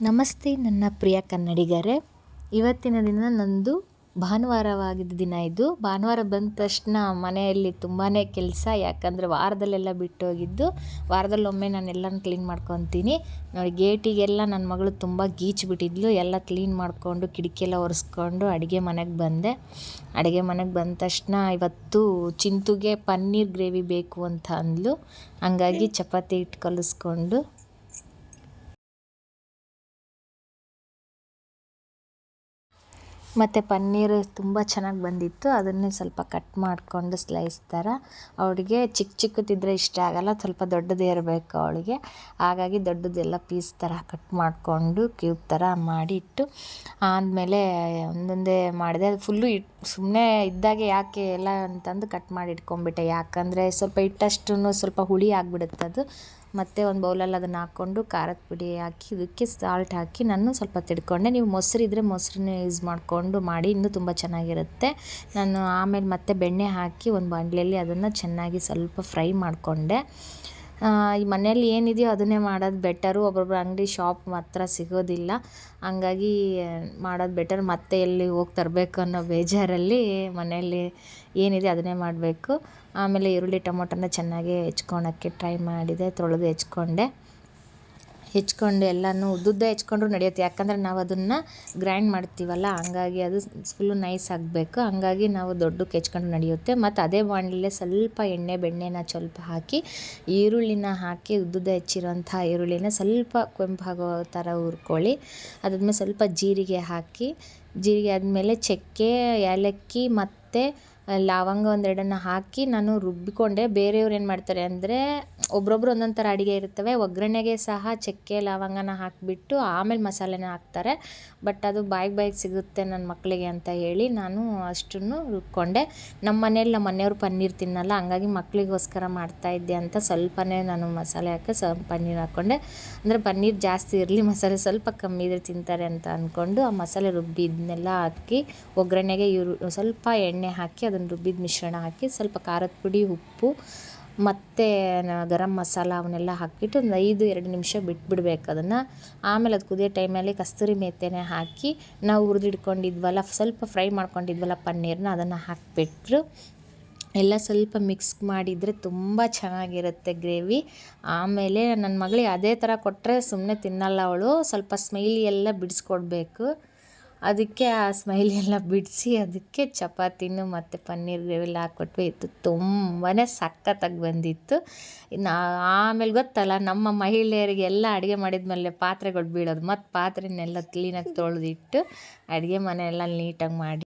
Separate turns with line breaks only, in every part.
ನಮಸ್ತೆ ನನ್ನ ಪ್ರಿಯ ಕನ್ನಡಿಗರೇ. ಇವತ್ತಿನ ದಿನ ನಂದು ಭಾನುವಾರವಾಗಿದ್ದ ದಿನ ಇದು. ಭಾನುವಾರ ಬಂದ ತಕ್ಷಣ ಮನೆಯಲ್ಲಿ ತುಂಬಾ ಕೆಲಸ, ಯಾಕಂದರೆ ವಾರದಲ್ಲೆಲ್ಲ ಬಿಟ್ಟೋಗಿದ್ದು, ವಾರದಲ್ಲೊಮ್ಮೆ ನಾನು ಎಲ್ಲನೂ ಕ್ಲೀನ್ ಮಾಡ್ಕೊತೀನಿ. ನೋಡಿ, ಗೇಟಿಗೆಲ್ಲ ನನ್ನ ಮಗಳು ತುಂಬ ಗೀಚ್ಬಿಟ್ಟಿದ್ಲು. ಎಲ್ಲ ಕ್ಲೀನ್ ಮಾಡಿಕೊಂಡು ಕಿಟಕಿ ಎಲ್ಲ ಒರೆಸ್ಕೊಂಡು ಅಡುಗೆ ಮನೆಗೆ ಬಂದೆ. ಅಡುಗೆ ಮನೆಗೆ ಬಂದ ತಕ್ಷಣ ಇವತ್ತು ಚಿಂತುಗೆ ಪನ್ನೀರ್ ಗ್ರೇವಿ ಬೇಕು ಅಂತ ಅಂದ್ಲು. ಹಂಗಾಗಿ ಚಪಾತಿ ಹಿಟ್ಟು ಕಲಿಸ್ಕೊಂಡು ಮತ್ತು ಪನ್ನೀರ್ ತುಂಬ ಚೆನ್ನಾಗಿ ಬಂದಿತ್ತು. ಅದನ್ನೇ ಸ್ವಲ್ಪ ಕಟ್ ಮಾಡಿಕೊಂಡು ಸ್ಲೈಸ್ ಥರ ಅವಳಿಗೆ ಚಿಕ್ಕ ಚಿಕ್ಕದಿದ್ದರೆ ಇಷ್ಟ ಆಗಲ್ಲ, ಸ್ವಲ್ಪ ದೊಡ್ಡದೇ ಇರಬೇಕು ಅವಳಿಗೆ. ಹಾಗಾಗಿ ದೊಡ್ಡದೆಲ್ಲ ಪೀಸ್ ಥರ ಕಟ್ ಮಾಡಿಕೊಂಡು ಕ್ಯೂಬ್ ಥರ ಮಾಡಿಟ್ಟು ಆದಮೇಲೆ ಒಂದೊಂದೇ ಮಾಡಿದೆ. ಅದು ಫುಲ್ಲು ಇಟ್ಟು ಸುಮ್ಮನೆ ಇದ್ದಾಗೆ ಯಾಕೆ ಎಲ್ಲ ಅಂತಂದು ಕಟ್ ಮಾಡಿ ಇಟ್ಕೊಂಡ್ಬಿಟ್ಟೆ. ಯಾಕಂದರೆ ಸ್ವಲ್ಪ ಇಟ್ಟಷ್ಟು ಸ್ವಲ್ಪ ಹುಳಿ ಆಗಿಬಿಡುತ್ತೆ ಅದು ಮತ್ತು ಒಂದು ಬೌಲಲ್ಲಿ ಅದನ್ನು ಹಾಕ್ಕೊಂಡು ಖಾರದ ಪುಡಿ ಹಾಕಿ, ಇದಕ್ಕೆ ಸಾಲ್ಟ್ ಹಾಕಿ ನಾನು ಸ್ವಲ್ಪ ತಿಡ್ಕೊಂಡೆ ನೀವು ಮೊಸರು ಇದ್ದರೆ ಮೊಸರನ್ನ ಯೂಸ್ ಮಾಡಿಕೊಂಡು ಮಾಡಿ, ಇನ್ನೂ ತುಂಬ ಚೆನ್ನಾಗಿರುತ್ತೆ. ನಾನು ಆಮೇಲೆ ಮತ್ತೆ ಬೆಣ್ಣೆ ಹಾಕಿ ಒಂದು ಬಾಣಲೆಯಲ್ಲಿ ಅದನ್ನು ಚೆನ್ನಾಗಿ ಸ್ವಲ್ಪ ಫ್ರೈ ಮಾಡಿಕೊಂಡೆ. ಈ ಮನೆಯಲ್ಲಿ ಏನಿದೆಯೋ ಅದನ್ನೇ ಮಾಡೋದು ಬೆಟರು. ಒಬ್ಬೊಬ್ರು ಅಂಗಡಿ ಶಾಪ್ ಮಾತ್ರ ಸಿಗೋದಿಲ್ಲ. ಹಂಗಾಗಿ ಮಾಡೋದು ಬೆಟರ್. ಮತ್ತೆ ಎಲ್ಲಿ ಹೋಗಿ ತರಬೇಕು ಅನ್ನೋ ಬೇಜಾರಲ್ಲಿ ಮನೆಯಲ್ಲಿ ಏನಿದೆ ಅದನ್ನೇ ಮಾಡಬೇಕು. ಆಮೇಲೆ ಈರುಳ್ಳಿ ಟೊಮೊಟೊನ ಚೆನ್ನಾಗಿ ಹೆಚ್ಕೊಳಕ್ಕೆ ಟ್ರೈ ಮಾಡಿದೆ, ತೊಳೆದು ಹೆಚ್ಕೊಂಡೆ. ಹೆಚ್ಕೊಂಡು ಎಲ್ಲನೂ ಉದ್ದುದ್ದ ಹೆಚ್ಕೊಂಡ್ರೂ ನಡೆಯುತ್ತೆ. ಯಾಕಂದರೆ ನಾವು ಅದನ್ನು ಗ್ರೈಂಡ್ ಮಾಡ್ತೀವಲ್ಲ, ಹಂಗಾಗಿ ಅದು ಫುಲ್ಲು ನೈಸ್ ಆಗಬೇಕು. ಹಂಗಾಗಿ ನಾವು ದೊಡ್ಡಕ್ಕೆ ಹೆಚ್ಕೊಂಡು ನಡೆಯುತ್ತೆ. ಮತ್ತು ಅದೇ ಬಾಣಲೆಯಲ್ಲೇ ಸ್ವಲ್ಪ ಎಣ್ಣೆ, ಬೆಣ್ಣೆನ ಸ್ವಲ್ಪ ಹಾಕಿ, ಈರುಳ್ಳಿನ ಹಾಕಿ ಉದ್ದುದ್ದ ಹೆಚ್ಚಿರೋಂಥ ಈರುಳ್ಳಿನ ಸ್ವಲ್ಪ ಕೆಂಪಾಗೋ ಥರ ಹುರ್ಕೊಳ್ಳಿ. ಅದಾದ್ಮೇಲೆ ಸ್ವಲ್ಪ ಜೀರಿಗೆ ಹಾಕಿ, ಜೀರಿಗೆ ಆದಮೇಲೆ ಚಕ್ಕೆ, ಏಲಕ್ಕಿ ಮತ್ತು ಲವಂಗ ಒಂದೆರಡನ್ನು ಹಾಕಿ ನಾನು ರುಬ್ಬಿಕೊಂಡೆ. ಬೇರೆಯವ್ರು ಏನು ಮಾಡ್ತಾರೆ ಅಂದರೆ ಒಬ್ಬೊಬ್ರು ಒಂದೊಂದು ಥರ ಅಡುಗೆ ಇರ್ತವೆ ಒಗ್ಗರಣೆಗೆ ಸಹ ಚಕ್ಕೆ, ಲವಂಗನ ಹಾಕಿಬಿಟ್ಟು ಆಮೇಲೆ ಮಸಾಲೆನ ಹಾಕ್ತಾರೆ. ಬಟ್ ಅದು ಬಾಯಿಗೆ ಬಾಯಿಗೆ ಸಿಗುತ್ತೆ ನನ್ನ ಮಕ್ಕಳಿಗೆ ಅಂತ ಹೇಳಿ ನಾನು ಅಷ್ಟನ್ನು ರುಬ್ಕೊಂಡೆ. ನಮ್ಮ ಮನೇಲಿ ನಮ್ಮ ಮನೆಯವ್ರು ಪನ್ನೀರ್ ತಿನ್ನಲ್ಲ. ಹಂಗಾಗಿ ಮಕ್ಕಳಿಗೋಸ್ಕರ ಮಾಡ್ತಾಯಿದ್ದೆ ಅಂತ ಸ್ವಲ್ಪನೇ ನಾನು ಮಸಾಲೆ ಹಾಕಿ ಸ್ವಲ್ಪ ಪನ್ನೀರ್ ಹಾಕ್ಕೊಂಡೆ. ಅಂದರೆ ಪನ್ನೀರ್ ಜಾಸ್ತಿ ಇರಲಿ, ಮಸಾಲೆ ಸ್ವಲ್ಪ ಕಮ್ಮಿ ಇದ್ರೆ ತಿಂತಾರೆ ಅಂತ ಅಂದ್ಕೊಂಡು ಆ ಮಸಾಲೆ ರುಬ್ಬಿದ್ನೆಲ್ಲ ಹಾಕಿ ಒಗ್ಗರಣೆಗೆ ಇವರು ಸ್ವಲ್ಪ ಎಣ್ಣೆ ಹಾಕಿ ಅದನ್ನು ರುಬ್ಬಿದ ಮಿಶ್ರಣ ಹಾಕಿ ಸ್ವಲ್ಪ ಖಾರದ ಪುಡಿ, ಉಪ್ಪು, ಮತ್ತು ಗರಂ ಮಸಾಲ ಅವನ್ನೆಲ್ಲ ಹಾಕಿಬಿಟ್ಟು ಒಂದು ಐದು, ಎರಡು ನಿಮಿಷ ಬಿಟ್ಬಿಡ್ಬೇಕು ಅದನ್ನು. ಆಮೇಲೆ ಅದು ಕುದಿಯೋ ಟೈಮಲ್ಲಿ ಕಸ್ತೂರಿ ಮೇಥಿನೇ ಹಾಕಿ ನಾವು ಹುರಿದಿಟ್ಕೊಂಡಿದ್ವಲ್ಲ ಸ್ವಲ್ಪ ಫ್ರೈ ಮಾಡ್ಕೊಂಡಿದ್ವಲ್ಲ ಪನ್ನೀರನ್ನ ಅದನ್ನು ಹಾಕಿಬಿಟ್ರು. ಎಲ್ಲ ಸ್ವಲ್ಪ ಮಿಕ್ಸ್ ಮಾಡಿದರೆ ತುಂಬ ಚೆನ್ನಾಗಿರುತ್ತೆ ಗ್ರೇವಿ. ಆಮೇಲೆ ನನ್ನ ಮಗಳಿಗೆ ಅದೇ ಥರ ಕೊಟ್ಟರೆ ಸುಮ್ಮನೆ ತಿನ್ನಲ್ಲ ಅವಳು, ಸ್ವಲ್ಪ ಸ್ಮೈಲಿ ಎಲ್ಲ ಬಿಡಿಸ್ಕೊಡ್ಬೇಕು. ಅದಕ್ಕೆ ಆ ಸ್ಮೈಲ್ ಎಲ್ಲ ಬಿಡಿಸಿ, ಅದಕ್ಕೆ ಚಪಾತಿನೂ ಮತ್ತು ಪನ್ನೀರ್ ಗ್ರೇವಿಲ್ಲ ಹಾಕ್ಬಿಟ್ವಿ ಇತ್ತು ತುಂಬಾ ಸಖತ್ತಾಗಿ ಬಂದಿತ್ತು. ಇನ್ನು ಆಮೇಲೆ ಗೊತ್ತಲ್ಲ, ನಮ್ಮ ಮಹಿಳೆಯರಿಗೆಲ್ಲ ಅಡುಗೆ ಮಾಡಿದ್ಮೇಲೆ ಪಾತ್ರೆಗಳು ಬೀಳೋದು. ಮತ್ತು ಪಾತ್ರೆನೆಲ್ಲ ಕ್ಲೀನಾಗಿ ತೊಳೆದಿಟ್ಟು ಅಡುಗೆ ಮನೆಯೆಲ್ಲ ನೀಟಾಗಿ ಮಾಡಿ.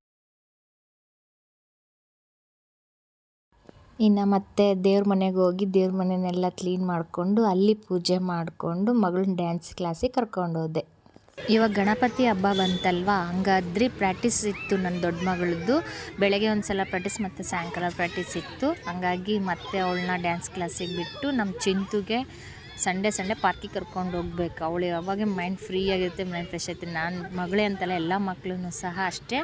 ಇನ್ನು ಮತ್ತೆ ದೇವ್ರ ಮನೆಗೆ ಹೋಗಿ ದೇವ್ರ ಮನೆಯನ್ನೆಲ್ಲ ಕ್ಲೀನ್ ಮಾಡಿಕೊಂಡು ಅಲ್ಲಿ ಪೂಜೆ ಮಾಡಿಕೊಂಡು ಮಗಳನ್ನ ಡ್ಯಾನ್ಸ್ ಕ್ಲಾಸಿಗೆ ಕರ್ಕೊಂಡೋದೆ ಇವಾಗ ಗಣಪತಿ ಹಬ್ಬ ಬಂತಲ್ವಾ? ಹಂಗಾದ್ರಿ ಪ್ರಾಕ್ಟೀಸ್ ಇತ್ತು ನನ್ನ ದೊಡ್ಡ ಮಗಳದ್ದು. ಬೆಳಗ್ಗೆ ಒಂದು ಸಲ ಪ್ರಾಕ್ಟೀಸ್ ಮತ್ತು ಸಾಯಂಕಾಲ ಪ್ರಾಕ್ಟೀಸ್ ಇತ್ತು. ಹಂಗಾಗಿ ಮತ್ತೆ ಅವಳನ್ನ ಡ್ಯಾನ್ಸ್ ಕ್ಲಾಸಿಗೆ ಬಿಟ್ಟು ನಮ್ಮ ಚಿಂತುಗೆ ಸಂಡೇ ಸಂಡೇ ಪಾರ್ಕಿಗೆ ಕರ್ಕೊಂಡು ಹೋಗ್ಬೇಕು. ಅವಳು ಯಾವಾಗ ಮೈಂಡ್ ಫ್ರೀ ಆಗಿರುತ್ತೆ ಮೈಂಡ್ ಫ್ರೆಶ್ ಆಯ್ತು ನಾನು ಮಗಳೇ ಅಂತಲ್ಲ ಎಲ್ಲ ಮಕ್ಕಳು ಸಹ ಅಷ್ಟೇ.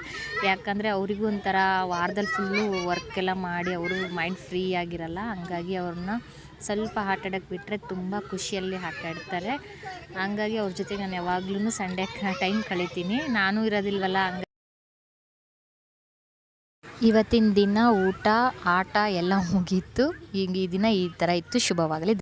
ಯಾಕಂದರೆ ಅವರಿಗೂ ಒಂಥರ ವಾರದಲ್ಲಿ ಫುಲ್ಲು ವರ್ಕ್ ಎಲ್ಲ ಮಾಡಿ ಅವರು ಮೈಂಡ್ ಫ್ರೀ ಆಗಿರಲ್ಲ. ಹಂಗಾಗಿ ಅವ್ರನ್ನ ಸ್ವಲ್ಪ ಆಟ ಆಡೋಕ್ಕೆ ಬಿಟ್ಟರೆ ತುಂಬ ಖುಷಿಯಲ್ಲಿ ಆಟ ಆಡ್ತಾರೆ. ಹಂಗಾಗಿ ಅವ್ರ ಜೊತೆ ನಾನು ಯಾವಾಗ್ಲೂ ಸಂಡೇ ಟೈಮ್ ಕಳಿತೀನಿ. ನಾನು ಇರೋದಿಲ್ವಲ್ಲ ಹಂಗ ಇವತ್ತಿನ ದಿನ ಊಟ, ಆಟ ಎಲ್ಲ ಮುಗೀತು. ಈಗ ಈ ದಿನ ಈ ಥರ ಇತ್ತು. ಶುಭವಾಗಲಿ.